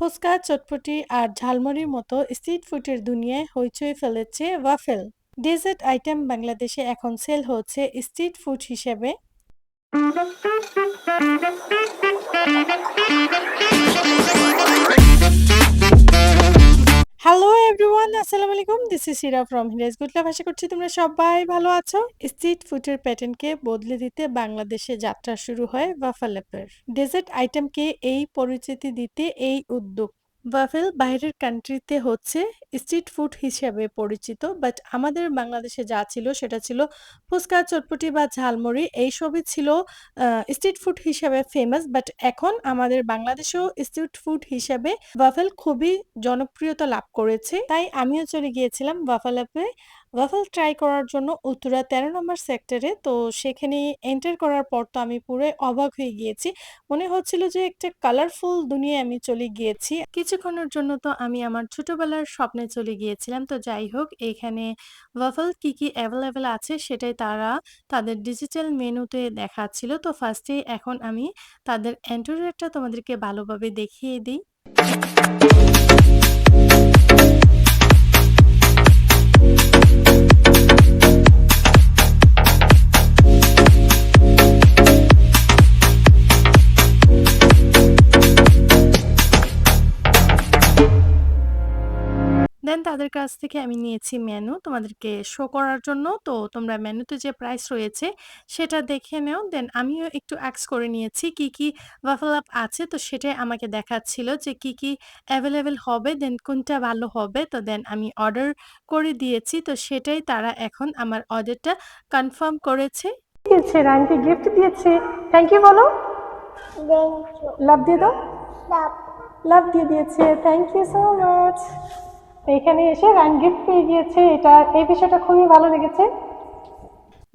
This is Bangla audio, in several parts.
ফুচকা, চটপটি আর ঝালমুড়ির মতো স্ট্রিট ফুডের দুনিয়ায় হইচই ফেলেছে ওয়াফেল। ডেজার্ট আইটেম বাংলাদেশে এখন সেল হচ্ছে স্ট্রিট ফুড হিসেবে। হ্যালো আসসালামু আলাইকুম। দিস ইজ সিরা ফ্রম হিরাজ গুটলা আশা করছি তোমরা সবাই ভালো আছো। স্ট্রিট ফুডের প্যাটার্নকে বদলে দিতে বাংলাদেশে যাত্রা শুরু হয় ওয়াফেল ডেজার্ট আইটেমকে এই পরিচিতি দিতে এই উদ্যোগ ওয়াফেল বাইরের কান্ট্রিতে হচ্ছে স্ট্রিট ফুড হিসেবে পরিচিত বাট আমাদের বাংলাদেশে যা ছিল সেটা ছিল ফুচকা, চটপটি বা ঝালমুড়ি, এইসবই ছিল স্ট্রিট ফুড হিসেবে ফেমাস বাট এখন আমাদের বাংলাদেশেও স্ট্রিট ফুড হিসেবে বাফেল খুবই জনপ্রিয়তা লাভ করেছে। তাই আমিও চলে গিয়েছিলাম বাফেল অ্যাপে ওয়াফেল ট্রাই করার জন্য উত্তরা তেরো নম্বর সেক্টরে তো সেখানে এন্টার করার পর তো আমি পুরো অবাক হয়ে গিয়েছি। মনে হচ্ছিল যে একটা কালারফুল দুনিয়ায় আমি চলে গিয়েছি। কিছুক্ষণের জন্য তো আমি আমার ছোটবেলার স্বপ্নে চলে গিয়েছিলাম। তো যাই হোক, এখানে ওয়াফেল কি কি অ্যাভেলেবেল আছে সেটাই তারা তাদের ডিজিটাল মেনুতে দেখাচ্ছিল। তো ফার্স্টে এখন আমি তাদের অ্যান্টোরিয়ারটা তোমাদেরকে ভালোভাবে দেখিয়ে দিই। দেন তাদের কাছ থেকে আমি নিয়েছি মেনু তোমাদেরকে শো করার জন্য তো তোমরা মেনুতে যে প্রাইস রয়েছে সেটা দেখে নেও। দেন আমিও একটু অ্যাক্স করে নিয়েছি কি কি ওয়াফল আপ আছে। তো সেটাই আমাকে দেখাচ্ছিল যে কি কি অ্যাভেলেবেল হবে দেন কোনটা ভালো হবে। তো দেন আমি অর্ডার করে দিয়েছি। তো সেটাই তারা এখন আমার অর্ডারটা কনফার্ম করেছে। দিয়েছে রানকে গিফট দিয়েছে। থ্যাংক ইউ বলো। লাভ দিয়ে দাও। লাভ দিয়ে দিয়েছে। থ্যাংক ইউ সো মাচ এখানে এসে রান গিফট পেয়ে গিয়েছে। এটা, এই বিষয়টা খুবই ভালো লেগেছে।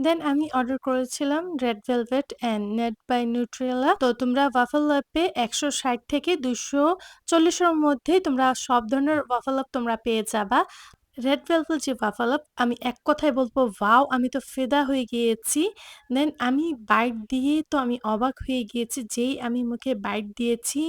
দেন আমি অর্ডার করেছিলাম red velvet and net by Nutrela তো তোমরা ওয়াফল অ্যাপে একশো ষাট থেকে দুশো চল্লিশের মধ্যে তোমরা সব ধরনের ওয়াফল অ্যাপ তোমরা পেয়ে যাবা। রেড ভেলভেল যে বাফালাপ আমি এক কথায় বলব ভাও আমি তো ফেদা হয়ে গিয়েছি। দেন আমি বাইট দিয়ে তো আমি অবাক হয়ে গিয়েছি যেই আমি মুখে বাইট দিয়েছি,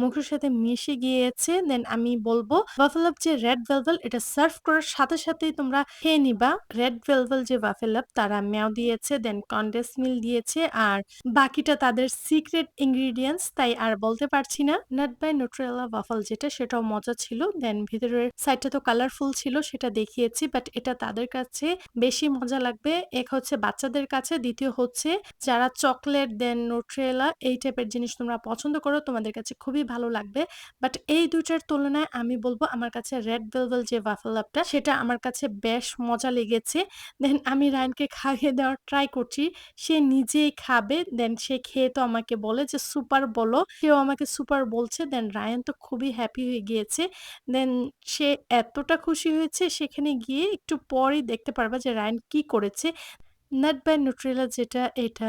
মুখের সাথে মিশে গিয়েছে। দেন আমি বলব বাফেলাপ যে রেড ভেলভেল এটা সার্ভ করার সাথে সাথেই তোমরা খেয়ে নিবা। রেড ভেলভেল যে বাফেলাপ তারা ম্যাও দিয়েছে দেন কন্ডেন্স মিল দিয়েছে, আর বাকিটা তাদের সিক্রেট ইনগ্রিডিয়েন্টস তাই আর বলতে পারছি না। নাট বাই নোট্রেলা ওয়াফল যেটা, সেটাও মজা ছিল। দেন ভিতরের সাইডটা তো কালারফুল ছিল সেটা দেখিয়েছি বাট এটা তাদের কাছে বেশি মজা লাগবে। এক হচ্ছে বাচ্চাদের কাছে, দ্বিতীয় হচ্ছে যারা চকলেট দেন নোট্রেলা এই টাইপের জিনিস তোমরা পছন্দ করো, তোমাদের কাছে খুবই ভালো লাগবে। বাট এই দুইটার তুলনায় আমি বলব আমার কাছে রেড ভেলভেল যে ওয়াফল আপটা সেটা আমার কাছে বেশ মজা লেগেছে। দেন আমি রায়নকে খাইয়ে দেওয়ার ট্রাই করছি, সে নিজেই খাবে দেন সে খেয়ে তো আমাকে বলে যে, সুপার বলো। কেউ আমাকে সুপার বলছে দেন রায়ন তো খুবই হ্যাপি হয়ে গিয়েছে। দেন সে এতটা খুশি হয়েছে সেখানে গিয়ে একটু পরেই দেখতে পারবা যে রায়ন কি করেছে। নাট বাই নিউট্রেলা যেটা, এটা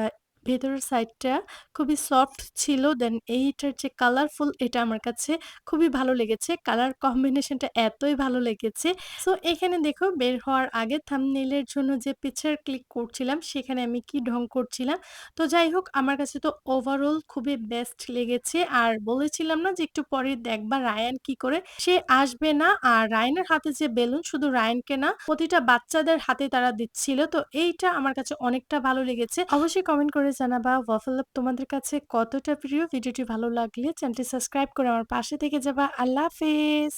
ভেতরের সাইডটা খুবই সফট ছিল দেন এইটার যে কালারফুল এটা আমার কাছে খুবই ভালো লেগেছে। কালার কম্বিনেশনটা এতই ভালো লেগেছে। সো এখানে দেখো বের হওয়ার আগে থামনেলের জন্য যে পিকচার ক্লিক করছিলাম, সেখানে আমি কি ঢং করছিলাম? তো যাই হোক, আমার কাছে তো ওভারঅল খুবই বেস্ট লেগেছে। আর বলেছিলাম না যে একটু পরে দেখবা রায়ান কি করে? সে আসবে না, আর রায়নের হাতে যে বেলুন শুধু রায়নকে না, প্রতিটা বাচ্চাদের হাতে তারা দিচ্ছিল। তো এইটা আমার কাছে অনেকটা ভালো লেগেছে। অবশ্যই কমেন্ট করে জানাবা। ওয়াফল আপ তোমাদের কাছে কতটা প্রিয়? ভিডিওটি ভালো লাগলে চ্যানেলটি সাবস্ক্রাইব করে আমার পাশে থেকে যাবা। আল্লাহ হাফেজ।